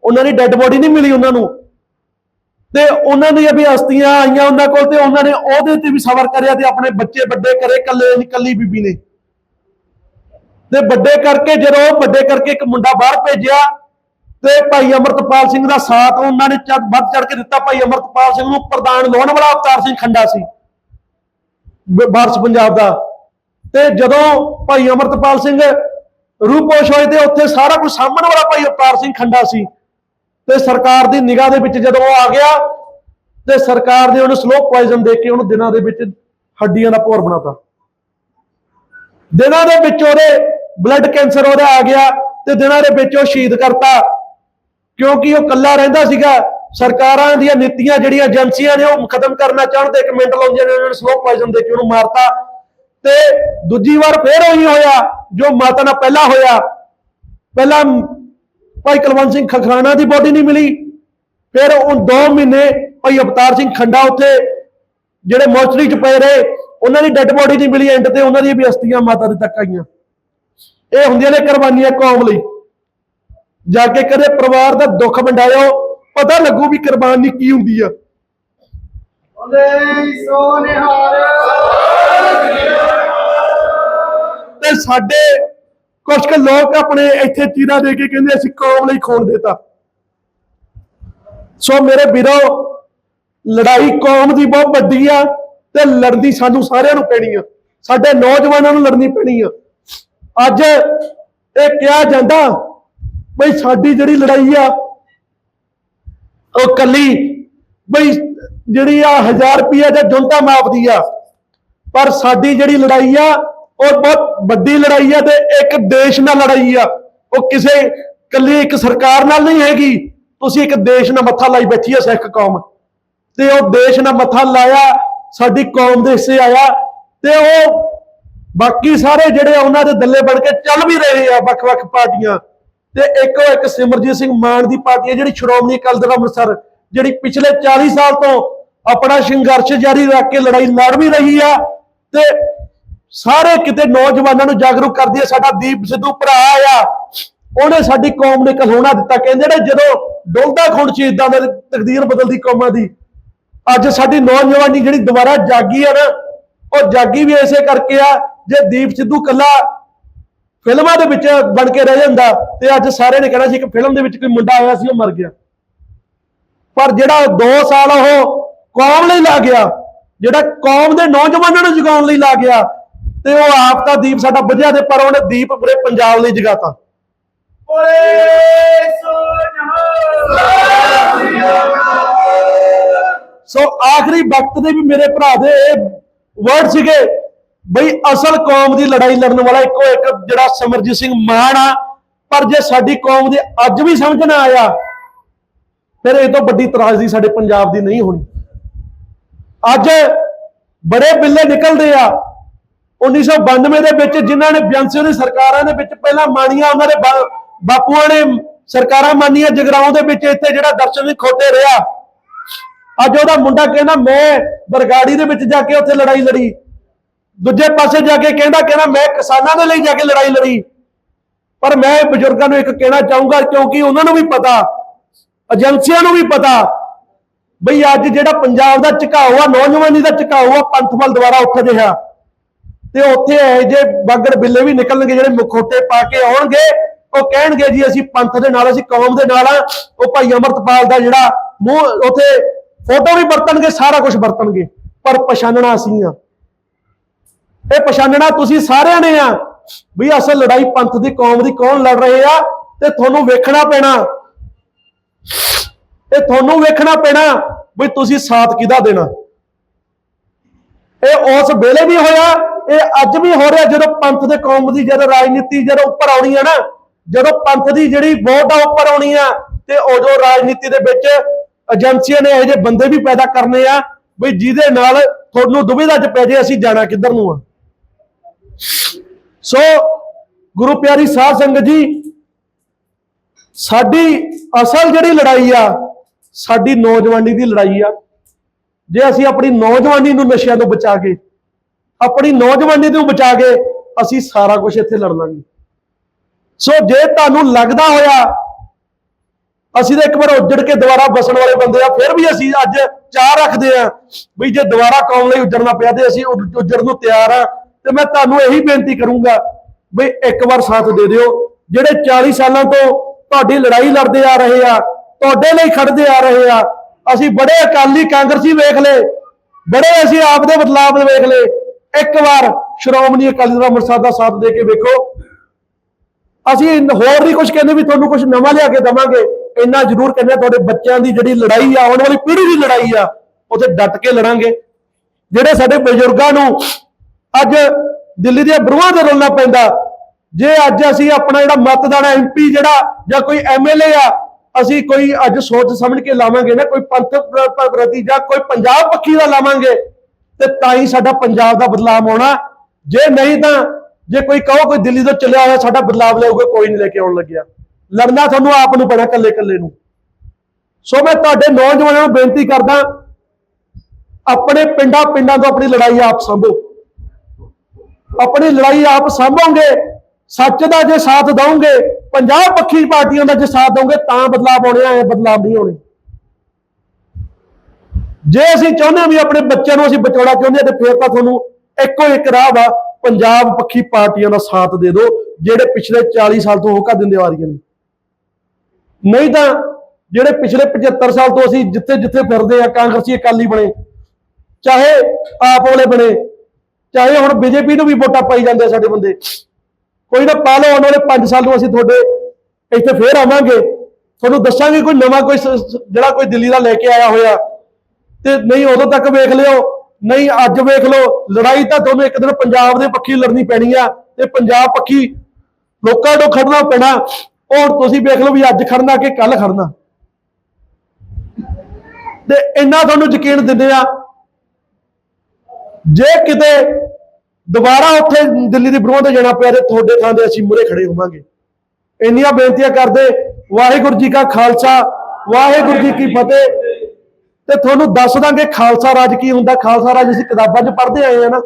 ਉਹਨਾਂ ਦੀ ਡੈੱਡ ਬੋਡੀ ਨਹੀਂ ਮਿਲੀ ਉਹਨਾਂ ਨੂੰ। ਤੇ ਉਹਨਾਂ ਦੀਆਂ ਵੀ ਅਸਤੀਆਂ ਆਈਆਂ ਉਹਨਾਂ ਕੋਲ ਤੇ ਉਹਨਾਂ ਨੇ ਉਹਦੇ ਤੇ ਵੀ ਸਬਰ ਕਰਿਆ ਤੇ ਆਪਣੇ ਬੱਚੇ ਵੱਡੇ ਕਰੇ ਕੱਲੇ ਕੱਲੀ ਬੀਬੀ ਨੇ। ਤੇ ਵੱਡੇ ਕਰਕੇ, ਜਦੋਂ ਵੱਡੇ ਕਰਕੇ ਇੱਕ ਮੁੰਡਾ ਬਾਹਰ ਭੇਜਿਆ ਤੇ ਭਾਈ ਅਮਰਤਪਾਲ ਸਿੰਘ ਦਾ ਸਾਥ ਉਹਨਾਂ ਨੇ ਚੱਦ ਵੱਧ ਚੜ ਕੇ ਦਿੱਤਾ। ਭਾਈ ਅਮਰਤਪਾਲ ਸਿੰਘ ਨੂੰ ਪ੍ਰਦਾਨ ਲਾਉਣ ਵਾਲਾ ਅਵਤਾਰ ਸਿੰਘ ਖੰਡਾ ਸੀ। ਬ- ਵਾਰਸ ਪੰਜਾਬ ਦਾ। ਤੇ ਜਦੋਂ ਭਾਈ ਅਮਰਤਪਾਲ ਸਿੰਘ ਰੂਪੋਸ਼ ਹੋਏ ਤੇ ਉੱਥੇ ਸਾਰਾ ਕੁਝ ਸਾਹਮਣ ਵਾਲਾ ਭਾਈ ਅਵਤਾਰ ਸਿੰਘ ਖੰਡਾ ਸੀ। ਤੇ ਸਰਕਾਰ ਦੀ ਨਿਗਾਹ ਦੇ ਵਿੱਚ ਜਦੋਂ ਉਹ ਆ ਗਿਆ, ਤੇ ਸਰਕਾਰ ਨੇ ਉਹਨੂੰ ਸਲੋ ਪੋਇਜ਼ਨ ਦੇ ਕੇ ਉਹਨੂੰ ਦਿਨਾਂ ਦੇ ਵਿੱਚ ਹੱਡੀਆਂ ਦਾ ਭੋਰ ਬਣਾਤਾ। ਦਿਨਾਂ ਦੇ ਵਿੱਚ ਉਹਦੇ ਬਲੱਡ ਕੈਂਸਰ ਉਹਦਾ ਆ ਗਿਆ ਤੇ ਦਿਨਾਂ ਦੇ ਵਿੱਚ ਉਹ ਸ਼ਹੀਦ ਕਰਤਾ। ਕਿਉਂਕਿ ਉਹ ਕੱਲਾ ਰਹਿੰਦਾ ਸੀਗਾ, ਸਰਕਾਰਾਂ ਦੀਆਂ ਨੀਤੀਆਂ ਜਿਹੜੀਆਂ ਏਜੰਸੀਆਂ ਨੇ, ਉਹ ਖਤਮ ਕਰਨਾ ਚਾਹੁੰਦੇ, ਇੱਕ ਮਿੰਟ ਲਾਉਂਦੀਆਂ ਨੇ, ਉਹਨਾਂ ਨੇ ਸਲੋ ਪੋਇਜ਼ਨ ਦੇ ਕੇ ਉਹਨੂੰ ਮਾਰਤਾ। ਤੇ ਦੂਜੀ ਵਾਰ ਫੇਰ ਉਹੀ ਹੋਇਆ, ਜੋ ਮਾਤਾ ਨਾਲ ਪਹਿਲਾਂ ਹੋਇਆ। ਪਹਿਲਾਂ ਭਾਈ ਕੁਲਵੰਤ ਸਿੰਘ ਖਖਰਾਣਾ ਦੀ ਬੋਡੀ ਨਹੀਂ ਮਿਲੀ। ਫਿਰ ਉਹ 2 ਮਹੀਨੇ ਭਾਈ ਅਵਤਾਰ ਸਿੰਘ ਖੰਡਾ ਉੱਥੇ, ਜਿਹੜੇ ਮੋਰਚਰੀ ਚ ਪਏ ਰਹੇ, ਉਹਨਾਂ ਦੀ ਡੈੱਡ ਬੋਡੀ ਨਹੀਂ ਮਿਲੀ ਐਂਡ ਤੇ ਉਹਨਾਂ ਦੀਆਂ ਵੀ ਅਸਥੀਆਂ ਮਾਤਾ ਦੇ ਤੱਕ ਆਈਆਂ। ਇਹ ਹੁੰਦੀਆਂ ਨੇ ਕੁਰਬਾਨੀਆਂ ਕੌਮ ਲਈ। ਜਾ ਕੇ ਕਦੇ ਪਰਿਵਾਰ ਦਾ ਦੁੱਖ ਵੰਡਾਇਓ ਪਤਾ ਲੱਗੂ ਵੀ ਕੁਰਬਾਨੀ ਕੀ ਹੁੰਦੀ ਆ। ਤੇ ਸਾਡੇ ਕੁਝ ਕੁ ਲੋਕ ਆਪਣੇ ਇੱਥੇ ਚੀਰਾ ਦੇ ਕੇ ਕਹਿੰਦੇ ਅਸੀਂ ਕੌਮ ਲਈ ਖੂਨ ਦੇਤਾ। ਸੋ ਮੇਰੇ ਵੀਰੋ ਲੜਾਈ ਕੌਮ ਦੀ ਬਹੁਤ ਵੱਡੀ ਆ ਤੇ ਲੜਨੀ ਸਾਨੂੰ ਸਾਰਿਆਂ ਨੂੰ ਪੈਣੀ ਆ। ਸਾਡੇ ਨੌਜਵਾਨਾਂ ਨੂੰ ਲੜਨੀ ਪੈਣੀ ਆ। ਅੱਜ ਇਹ ਕਿਹਾ ਜਾਂਦਾ ਬਈ ਸਾਡੀ ਜਿਹੜੀ ਲੜਾਈ ਆ, ਉਹ ਕੱਲੀ ਬਈ ਜਿਹੜੀ ਆ 1000 ਰੁਪਈਆ ਜਾਂ ਜੁੰਟਾ ਮਾਪਦੀ ਆ। ਪਰ ਸਾਡੀ ਜਿਹੜੀ ਲੜਾਈ ਆ, ਉਹ ਬਹੁਤ ਵੱਡੀ ਲੜਾਈ ਆ ਤੇ ਇੱਕ ਦੇਸ਼ ਨਾਲ ਲੜਾਈ ਆ। ਉਹ ਕਿਸੇ ਕੱਲੀ ਇੱਕ ਸਰਕਾਰ ਨਾਲ ਨਹੀਂ ਹੈਗੀ। ਤੁਸੀਂ ਇੱਕ ਦੇਸ਼ ਨਾਲ ਮੱਥਾ ਲਾਈ ਬੈਠੀ ਆ, ਸਿੱਖ ਕੌਮ। ਤੇ ਉਹ ਦੇਸ਼ ਨਾਲ ਮੱਥਾ ਲਾਇਆ, ਸਾਡੀ ਕੌਮ ਦੇ ਹਿੱਸੇ ਆਇਆ ਤੇ ਉਹ ਬਾਕੀ ਸਾਰੇ ਜਿਹੜੇ ਉਹਨਾਂ ਦੇ ਦੱਲੇ ਬਣ ਕੇ ਚੱਲ ਵੀ ਰਹੇ ਆ ਵੱਖ-ਵੱਖ ਪਾਰਟੀਆਂ। ਤੇ ਇੱਕੋ ਇੱਕ ਸਿਮਰਜੀਤ ਸਿੰਘ ਮਾਨ ਦੀ ਪਾਰਟੀ ਹੈ ਜਿਹੜੀ ਸ਼੍ਰੋਮਣੀ ਅਕਾਲੀ ਦਲ ਅੰਮ੍ਰਿਤਸਰ, ਜਿਹੜੀ ਪਿਛਲੇ 40 ਸਾਲ ਤੋਂ ਆਪਣਾ ਸੰਘਰਸ਼ ਜਾਰੀ ਰੱਖ ਕੇ ਲੜਾਈ ਲੜ ਵੀ ਰਹੀ ਆ ਤੇ ਸਾਰੇ ਕਿਤੇ ਨੌਜਵਾਨਾਂ ਨੂੰ ਜਾਗਰੂਕ ਕਰਦੀ ਹੈ। ਸਾਡਾ ਦੀਪ ਸਿੱਧੂ ਭਰਾ ਆ, ਉਹਨੇ ਸਾਡੀ ਕੌਮ ਨੇ ਕਲਹੋਣਾ ਦਿੱਤਾ। ਕਹਿੰਦੇ ਨੇ ਜਦੋਂ ਡੁੱਲਦਾ ਖੁੰਡ ਸ਼ਹੀਦਾਂ ਦੇ ਤਕਦੀਰ ਬਦਲਦੀ ਕੌਮਾਂ ਦੀ, ਅੱਜ ਸਾਡੀ ਨੌਜਵਾਨੀ ਜਿਹੜੀ ਦੁਬਾਰਾ ਜਾਗੀ ਆ ਨਾ, ਉਹ ਜਾਗੀ ਵੀ ਐਸੇ ਕਰਕੇ ਆ, ਜੇ ਦੀਪ ਸਿੱਧੂ ਕੱਲਾ ਫਿਲਮਾਂ ਦੇ ਵਿੱਚ ਬਣ ਕੇ ਰਹਿ ਜਾਂਦਾ ਤੇ ਅੱਜ ਸਾਰੇ ਨੇ ਕਹਿਣਾ ਸੀ ਕਿ ਫਿਲਮ ਦੇ ਵਿੱਚ ਕੋਈ ਮੁੰਡਾ ਆਇਆ ਸੀ ਉਹ ਮਰ ਗਿਆ। ਪਰ ਜਿਹੜਾ 2 ਸਾਲ ਉਹ ਕੌਮ ਲਈ ਲਾ ਗਿਆ ਜਿਹੜਾ ਕੌਮ ਦੇ ਨੌਜਵਾਨਾਂ ਨੂੰ ਜਗਾਉਣ ਲਈ ਲਾ ਗਿਆ ਤੇ ਉਹ ਆਪ ਤਾਂ ਦੀਪ ਸਾਡਾ ਬੁਝਿਆ ਤੇ ਪਰ ਉਹਨੇ ਦੀਪ ਪੂਰੇ ਪੰਜਾਬ ਲਈ ਜਗਾਤਾ। ਸੋ ਆਖਰੀ ਵਕਤ ਦੇ ਵੀ ਮੇਰੇ ਭਰਾ ਦੇ ਇਹ ਵਰਡ ਸੀਗੇ। ਬਈ ਅਸਲ ਕੌਮ ਦੀ ਲੜਾਈ ਲੜਨ ਵਾਲਾ ਇੱਕੋ ਇੱਕ ਜਿਹੜਾ ਸਮਰਜੀਤ ਸਿੰਘ ਮਾਨ ਆ, ਪਰ ਜੇ ਸਾਡੀ ਕੌਮ ਦੇ ਅੱਜ ਵੀ ਸਮਝ ਨਾ ਆਇਆ, ਫਿਰ ਇਹ ਤੋਂ ਵੱਡੀ ਤਰਾਜ਼ਦੀ ਸਾਡੇ ਪੰਜਾਬ ਦੀ ਨਹੀਂ ਹੋਣੀ। ਅੱਜ ਬੜੇ ਬਿੱਲੇ ਨਿਕਲਦੇ ਆ 1992 ਦੇ ਵਿੱਚ ਜਿਨ੍ਹਾਂ ਨੇ ਬਿਆੰਸਿਓ ਦੀ ਸਰਕਾਰਾਂ ਦੇ ਵਿੱਚ ਪਹਿਲਾਂ ਮਾਣੀਆਂ ਉਹਨਾਂ ਦੇ ਬਾਪੂਆਂ ਨੇ ਸਰਕਾਰਾਂ ਮਾਨੀਆਂ, ਜਗਰਾਉਂ ਦੇ ਵਿੱਚ ਇੱਥੇ ਜਿਹੜਾ ਦਰਸ਼ਨ ਸਿੰਘ ਖੋਤੇ ਰਿਹਾ। ਅੱਜ ਉਹਦਾ ਮੁੰਡਾ ਕਹਿੰਦਾ, ਮੈਂ ਬਰਗਾੜੀ ਦੇ ਵਿੱਚ ਜਾ ਕੇ ਉੱਥੇ ਲੜਾਈ ਲੜੀ। ਦੂਜੇ ਪਾਸੇ ਜਾ ਕੇ ਕਹਿੰਦਾ ਕਹਿੰਦਾ ਮੈਂ ਕਿਸਾਨਾਂ ਦੇ ਲਈ ਜਾ ਕੇ ਲੜਾਈ ਲੜੀ। ਪਰ ਮੈਂ ਬਜ਼ੁਰਗਾਂ ਨੂੰ ਇੱਕ ਕਹਿਣਾ ਚਾਹੂੰਗਾ, ਕਿਉਂਕਿ ਉਹਨਾਂ ਨੂੰ ਵੀ ਪਤਾ, ਏਜੰਸੀਆਂ ਨੂੰ ਵੀ ਪਤਾ ਬਈ ਅੱਜ ਜਿਹੜਾ ਪੰਜਾਬ ਦਾ ਝੁਕਾਓ ਆ ਨੌਜਵਾਨੀ ਦਾ ਝੁਕਾਓ ਆ ਪੰਥ ਵੱਲ ਦੁਬਾਰਾ ਉੱਠ ਰਿਹਾ। ਤੇ ਉੱਥੇ ਇਹ ਜੇ ਬਾਗੜ ਬਿੱਲੇ ਵੀ ਨਿਕਲਣਗੇ, ਜਿਹੜੇ ਮੁਖੋਟੇ ਪਾ ਕੇ ਆਉਣਗੇ। ਉਹ ਕਹਿਣਗੇ ਜੀ, ਅਸੀਂ ਪੰਥ ਦੇ ਨਾਲ, ਅਸੀਂ ਕੌਮ ਦੇ ਨਾਲ ਆ। ਉਹ ਭਾਈ ਅਮਰਤਪਾਲ ਦਾ ਜਿਹੜਾ ਮੂੰਹ, ਉੱਥੇ ਫੋਟੋ ਵੀ ਵਰਤਣਗੇ, ਸਾਰਾ ਕੁਝ ਵਰਤਣਗੇ। ਪਰ ਪਛਾਣਨਾ ਅਸੀਂ ਆ। ਇਹ ਪਛਾਣਨਾ ਤੁਸੀਂ ਸਾਰਿਆਂ ਨੇ ਆ ਵੀ ਅਸਲ ਲੜਾਈ ਪੰਥ ਦੀ, ਕੌਮ ਦੀ ਕੌਣ ਲੜ ਰਹੇ ਆ ਤੇ ਤੁਹਾਨੂੰ ਵੇਖਣਾ ਪੈਣਾ। ਇਹ ਤੁਹਾਨੂੰ ਵੇਖਣਾ ਪੈਣਾ ਵੀ ਤੁਸੀਂ ਸਾਥ ਕਿਹਦਾ ਦੇਣਾ। ਇਹ ਉਸ ਵੇਲੇ ਵੀ ਹੋਇਆ, ਇਹ ਅੱਜ ਵੀ ਹੋ ਰਿਹਾ ਜਦੋਂ ਪੰਥ ਦੇ ਕੌਮ ਦੀ ਜਦੋਂ ਰਾਜਨੀਤੀ ਜਦੋਂ ਉੱਪਰ ਆਉਣੀ ਹੈ ਨਾ, ਜਦੋਂ ਪੰਥ ਦੀ ਜਿਹੜੀ ਵੋਟ ਆ ਉੱਪਰ ਆਉਣੀ ਆ ਤੇ ਉਦੋਂ ਰਾਜਨੀਤੀ ਦੇ ਵਿੱਚ ਏਜੰਸੀਆਂ ਨੇ ਇਹੋ ਜਿਹੇ ਬੰਦੇ ਵੀ ਪੈਦਾ ਕਰਨੇ ਆ ਵੀ ਜਿਹਦੇ ਨਾਲ ਤੁਹਾਨੂੰ ਦੁਬਿਧਾ 'ਚ ਪੈ ਜੇ ਅਸੀਂ ਜਾਣਾ ਕਿੱਧਰ ਨੂੰ ਆ। ਸੋ ਗੁਰੂ ਪਿਆਰੀ ਸਾਧ ਸੰਗਤ ਜੀ, ਸਾਡੀ ਅਸਲ ਜਿਹੜੀ ਲੜਾਈ ਆ, ਸਾਡੀ ਨੌਜਵਾਨੀ ਦੀ ਲੜਾਈ ਆ। ਜੇ ਅਸੀਂ ਆਪਣੀ ਨੌਜਵਾਨੀ ਨੂੰ ਨਸ਼ਿਆਂ ਤੋਂ ਬਚਾ ਕੇ, ਆਪਣੀ ਨੌਜਵਾਨੀ ਨੂੰ ਬਚਾ ਕੇ ਅਸੀਂ ਸਾਰਾ ਕੁਝ ਇੱਥੇ ਲੜ ਲਾਂਗੇ। ਸੋ ਜੇ ਤੁਹਾਨੂੰ ਲੱਗਦਾ ਹੋਇਆ ਅਸੀਂ ਤਾਂ ਇੱਕ ਵਾਰ ਉੱਜੜ ਕੇ ਦੁਬਾਰਾ ਬਸਣ ਵਾਲੇ ਬੰਦੇ ਆ, ਫਿਰ ਵੀ ਅਸੀਂ ਅੱਜ ਚਾਹ ਰੱਖਦੇ ਆ ਵੀ ਜੇ ਦੁਬਾਰਾ ਕੌਮ ਲਈ ਉੱਜੜਨਾ ਪਿਆ ਤੇ ਅਸੀਂ ਉੱਜ- ਨੂੰ ਤਿਆਰ ਆ। ਤੇ ਮੈਂ ਤੁਹਾਨੂੰ ਇਹੀ ਬੇਨਤੀ ਕਰੂੰਗਾ ਵੀ ਇੱਕ ਵਾਰ ਸਾਥ ਦੇ ਦਿਓ। ਜਿਹੜੇ 40 ਸਾਲਾਂ ਤੋਂ ਤੁਹਾਡੀ ਲੜਾਈ ਲੜਦੇ ਆ ਰਹੇ ਆ, ਤੁਹਾਡੇ ਲਈ ਖੜਦੇ ਆ ਰਹੇ ਆ, ਅਸੀਂ ਬੜੇ ਅਕਾਲੀ ਕਾਂਗਰਸੀ ਵੇਖ ਲਏ, ਬੜੇ ਅਸੀਂ ਆਪ ਦੇ ਬਦਲਾਵ ਵੇਖ ਲਏ। ਇੱਕ ਵਾਰ ਸ਼੍ਰੋਮਣੀ ਅਕਾਲੀ ਦਲ ਅੰਮ੍ਰਿਤਸਰ ਦਾ ਸਾਥ ਦੇ ਕੇ ਵੇਖੋ। ਅਸੀਂ ਹੋਰ ਨਹੀਂ ਕੁਝ ਕਹਿੰਦੇ ਵੀ ਤੁਹਾਨੂੰ ਕੁਝ ਨਵਾਂ ਲਿਆ ਕੇ ਦਵਾਂਗੇ, ਇੰਨਾ ਜ਼ਰੂਰ ਕਹਿੰਦੇ ਤੁਹਾਡੇ ਬੱਚਿਆਂ ਦੀ ਜਿਹੜੀ ਲੜਾਈ ਆ, ਆਉਣ ਵਾਲੀ ਪੀੜ੍ਹੀ ਦੀ ਲੜਾਈ ਆ, ਉੱਥੇ ਡਟ ਕੇ ਲੜਾਂਗੇ। ਜਿਹੜੇ ਸਾਡੇ ਬਜ਼ੁਰਗਾਂ ਨੂੰ ਅੱਜ ਦਿੱਲੀ ਦੀਆਂ ਬਰੂਹਾਂ ਤੇ ਰੋਲਣਾ ਪੈਂਦਾ। ਜੇ ਅੱਜ ਅਸੀਂ ਆਪਣਾ ਜਿਹੜਾ ਮਤਦਾਨ ਐਮਪੀ ਜਿਹੜਾ, ਜਾਂ ਕੋਈ ਐਮਐਲਏ ਆ, ਅਸੀਂ ਕੋਈ ਅੱਜ ਸੋਚ ਸਮਝ ਕੇ ਲਾਵਾਂਗੇ ਨਾ, ਕੋਈ ਪੰਥ ਪ੍ਰਤੀ ਜਾਂ ਕੋਈ ਪੰਜਾਬ ਪੱਖੀ ਦਾ ਲਾਵਾਂਗੇ, ਤੇ ਤਾਂ ਹੀ ਸਾਡਾ ਪੰਜਾਬ ਦਾ ਬਦਲਾਵ ਆਉਣਾ। ਜੇ ਨਹੀਂ ਤਾਂ, ਜੇ ਕੋਈ ਕਹੋ ਕੋਈ ਦਿੱਲੀ ਤੋਂ ਚੱਲਿਆ ਹੋਇਆ, ਸਾਡਾ ਬਦਲਾਵ ਲਿਆਊਗਾ, ਕੋਈ ਨਹੀਂ ਲੈ ਕੇ ਆਉਣ ਲੱਗਿਆ। ਲੜਨਾ ਤੁਹਾਨੂੰ ਆਪ ਨੂੰ ਪੈਣਾ ਇਕੱਲੇ ਇਕੱਲੇ ਨੂੰ। ਸੋ ਮੈਂ ਤੁਹਾਡੇ ਨੌਜਵਾਨਾਂ ਨੂੰ ਬੇਨਤੀ ਕਰਦਾ, ਆਪਣੇ ਪਿੰਡਾਂ ਪਿੰਡਾਂ ਤੋਂ ਆਪਣੀ ਲੜਾਈ ਆਪ ਸੰਭੋ। ਆਪਣੀ ਲੜਾਈ ਆਪ ਸੰਭੋਗੇ, ਸੱਚ ਦਾ ਜੇ ਸਾਥ ਦਵੋਗੇ ਪੰਜਾਬ ਪੱਖੀ ਪਾਰਟੀਆਂ ਦਾ ਜੇ ਸਾਥ ਦਵੋਗੇ, ਤਾਂ ਬਦਲਾਵ ਆਉਣੇ ਆ, ਇਹ ਨਹੀਂ ਹੋਣੇ। ਜੇ ਅਸੀਂ ਚਾਹੁੰਦੇ ਹਾਂ ਵੀ ਆਪਣੇ ਬੱਚਿਆਂ ਨੂੰ ਅਸੀਂ ਬਚਾਉਣਾ ਚਾਹੁੰਦੇ ਹਾਂ, ਤੇ ਫਿਰ ਤਾਂ ਤੁਹਾਨੂੰ ਇੱਕੋ ਇੱਕ ਰਾਹ ਵਾ, ਪੰਜਾਬ ਪੱਖੀ ਪਾਰਟੀਆਂ ਦਾ ਸਾਥ ਦੇ ਦਿਓ, ਜਿਹੜੇ ਪਿਛਲੇ 40 ਸਾਲ ਤੋਂ ਹੋਕਾ ਦਿੰਦੇ ਆ ਰਹੀਆਂ ਨੇ। ਨਹੀਂ ਤਾਂ ਜਿਹੜੇ ਪਿਛਲੇ 75 ਸਾਲ ਤੋਂ ਅਸੀਂ ਜਿੱਥੇ ਜਿੱਥੇ ਫਿਰਦੇ ਆ, ਕਾਂਗਰਸੀ ਅਕਾਲੀ ਬਣੇ, ਚਾਹੇ ਆਪ ਵਾਲੇ ਬਣੇ ਚਾਹੇ ਹੁਣ ਬੀਜੇਪੀ ਨੂੰ ਵੀ ਵੋਟਾਂ ਪਾਈ ਜਾਂਦੇ ਆ ਸਾਡੇ ਬੰਦੇ। ਕੋਈ ਨਾ ਪਾ ਲਓ, ਆਉਣ ਵਾਲੇ 5 ਸਾਲ ਨੂੰ ਅਸੀਂ ਤੁਹਾਡੇ ਇੱਥੇ ਫੇਰ ਆਵਾਂਗੇ। ਤੁਹਾਨੂੰ ਦੱਸਾਂਗੇ ਕੋਈ ਨਵਾਂ ਕੋਈ ਜਿਹੜਾ ਕੋਈ ਦਿੱਲੀ ਦਾ ਲੈ ਕੇ ਆਇਆ ਹੋਇਆ। ਤੇ ਨਹੀਂ ਉਦੋਂ ਤੱਕ ਵੇਖ ਲਿਓ, ਨਹੀਂ ਅੱਜ ਵੇਖ ਲਓ। ਲੜਾਈ ਤਾਂ ਤੁਹਾਨੂੰ ਇੱਕ ਦਿਨ ਪੰਜਾਬ ਦੇ ਪੱਖੀ ਲੜਨੀ ਪੈਣੀ ਆ ਤੇ ਪੰਜਾਬ ਪੱਖੀ ਲੋਕਾਂ ਤੋਂ ਖੜਨਾ ਪੈਣਾ। ਉਹ ਹੁਣ ਤੁਸੀਂ ਵੇਖ ਲਓ ਵੀ ਅੱਜ ਖੜਨਾ ਕਿ ਕੱਲ ਖੜਨਾ। ਤੇ ਇੰਨਾ ਤੁਹਾਨੂੰ ਯਕੀਨ ਦਿੰਦੇ ਆ। ਜੇ ਕਿਤੇ ਦੁਬਾਰਾ ਉੱਥੇ ਦਿੱਲੀ ਦੀ ਬਰੂਹਾਂ ਤੇ ਜਾਣਾ ਪਿਆ ਤੇ ਤੁਹਾਡੇ ਥਾਂ ਤੇ ਅਸੀਂ ਮੂਹਰੇ ਖੜੇ ਹੋਵਾਂਗੇ। ਇੰਨੀਆਂ ਬੇਨਤੀਆਂ ਕਰਦੇ, ਵਾਹਿਗੁਰੂ ਜੀ ਕਾ ਖਾਲਸਾ, ਵਾਹਿਗੁਰੂ ਜੀ ਕੀ ਫਤਿਹ। ਤੇ ਤੁਹਾਨੂੰ ਦੱਸ ਦਾਂਗੇ ਖਾਲਸਾ ਰਾਜ ਕੀ ਹੁੰਦਾ। ਖਾਲਸਾ ਰਾਜ ਅਸੀਂ ਕਿਤਾਬਾਂ 'ਚ ਪੜ੍ਹਦੇ ਆਏ ਆ ਨਾ।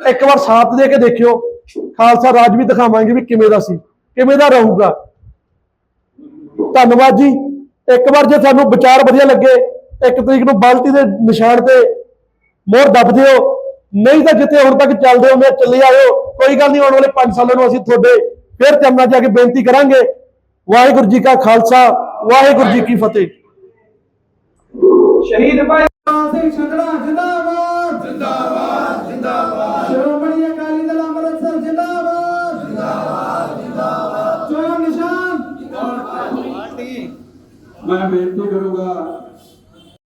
ਇੱਕ ਵਾਰ ਸਾਥ ਦੇ ਕੇ ਦੇਖਿਓ। ਖਾਲਸਾ ਰਾਜ ਵੀ ਦਿਖਾਵਾਂਗੇ ਵੀ ਕਿਵੇਂ ਦਾ ਸੀ, ਕਿਵੇਂ ਦਾ ਰਹੂਗਾ। ਧੰਨਵਾਦ ਜੀ। ਇੱਕ ਵਾਰ ਜੇ ਤੁਹਾਨੂੰ ਵਿਚਾਰ ਵਧੀਆ ਲੱਗੇ, ਇੱਕ ਤਰੀਕ ਨੂੰ ਬਾਲਟੀ ਦੇ ਨਿਸ਼ਾਨ ਤੇ ਮੋਹਰ ਦੱਬ ਦਿਓ। ਨਹੀਂ ਤਾਂ ਜਿੱਥੇ ਹੁਣ ਤੱਕ ਚੱਲਦੇ ਹੁੰਦੇ ਆ, ਚੱਲੇ ਆਇਓ। ਕੋਈ ਗੱਲ ਨਹੀਂ ਆਉਣ ਵਾਲੇ 5 ਸਾਲਾਂ ਨੂੰ ਅਸੀਂ ਤੁਹਾਡੇ ਫਿਰ ਚਰਨਾਂ 'ਚ ਆ ਕੇ ਬੇਨਤੀ ਕਰਾਂਗੇ। ਵਾਹਿਗੁਰੂ ਜੀ ਕਾ ਖਾਲਸਾ ਵਾਹਿਗੁਰੂ ਜੀ ਕੀ ਫਤਿਹ। ਸ਼ਹੀਦ ਭਾਈ ਸਿੰਘ ਸੰਧੜਾ ਜਿੰਦਾਬਾਦ।